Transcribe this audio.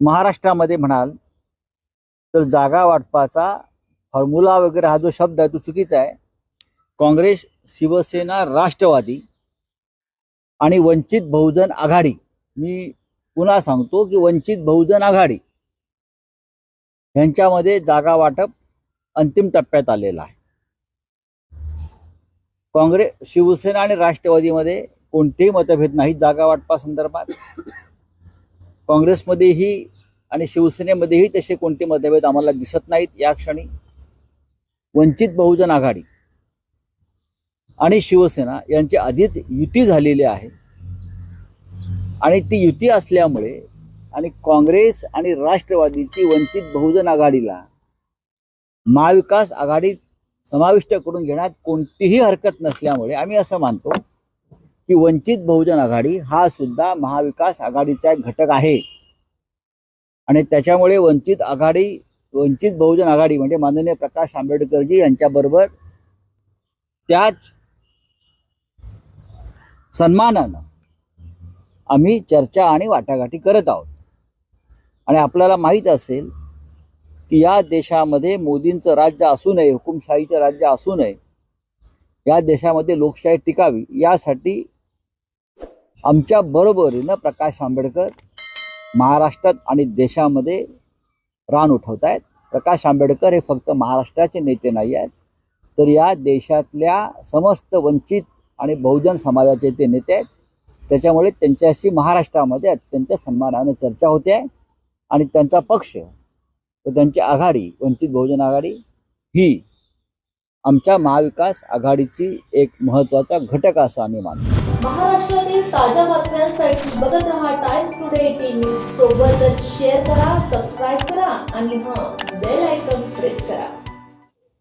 महाराष्ट्रामध्ये म्हणाल तर जागा वाटपाचा फॉर्म्युला वगैरे हा जो शब्द आहे तो चुकीचा आहे. काँग्रेस शिवसेना राष्ट्रवादी आणि वंचित बहुजन आघाडी. मी पुन्हा सांगतो की वंचित बहुजन आघाडी यांच्यामध्ये जागा वाटप अंतिम टप्प्यात आलेला आहे. काँग्रेस शिवसेना आणि राष्ट्रवादीमध्ये कोणतेही मतभेद नाही जागा वाटपासंदर्भात. काँग्रेसमध्येही आणि शिवसेनेमध्येही तसे कोणते मतभेद आम्हाला दिसत नाहीत या क्षणी. वंचित बहुजन आघाडी आणि शिवसेना यांची आधीच युती झालेली आहे. आणि ती युती असल्यामुळे आणि काँग्रेस आणि राष्ट्रवादीची वंचित बहुजन आघाडीला महाविकास आघाडीत समाविष्ट करून घेण्यात कोणतीही हरकत नसल्यामुळे आम्ही असं मानतो की वंचित बहुजन आघाडी हा सुद्धा महाविकास आघाडीचा एक घटक आहे. आणि त्याच्यामुळे वंचित आघाडी वंचित बहुजन आघाडी म्हणजे माननीय प्रकाश आंबेडकरजी यांच्याबरोबर त्याच सन्मानानं आम्ही चर्चा आणि वाटाघाटी करत आहोत. आणि आपल्याला माहीत असेल की या देशामध्ये मोदींचं राज्य असू नये हुकुमशाहीचं राज्य असू नये या देशामध्ये लोकशाही टिकावी यासाठी आमच्या बरोबरीनं प्रकाश आंबेडकर महाराष्ट्रात आणि देशामध्ये रान उठवत आहेत. प्रकाश आंबेडकर हे फक्त महाराष्ट्राचे नेते नाही आहेत तर या देशातल्या समस्त वंचित आणि बहुजन समाजाचे ते नेते आहेत. त्याच्यामुळे त्यांच्याशी महाराष्ट्रामध्ये अत्यंत सन्मानानं चर्चा होते आहे आणि त्यांचा पक्ष व त्यांची आघाडी वंचित बहुजन आघाडी ही आमच्या महाविकास आघाडीची एक महत्त्वाचा घटक असा आम्ही मानतो. महाराष्ट्रातील ताज्या बातम्यांसाठी बघत रहा टाइम्स टुडे टीव्ही सोबतच शेअर करा सबस्क्राईब करा आणि हां बेल आयकॉन प्रेस करा.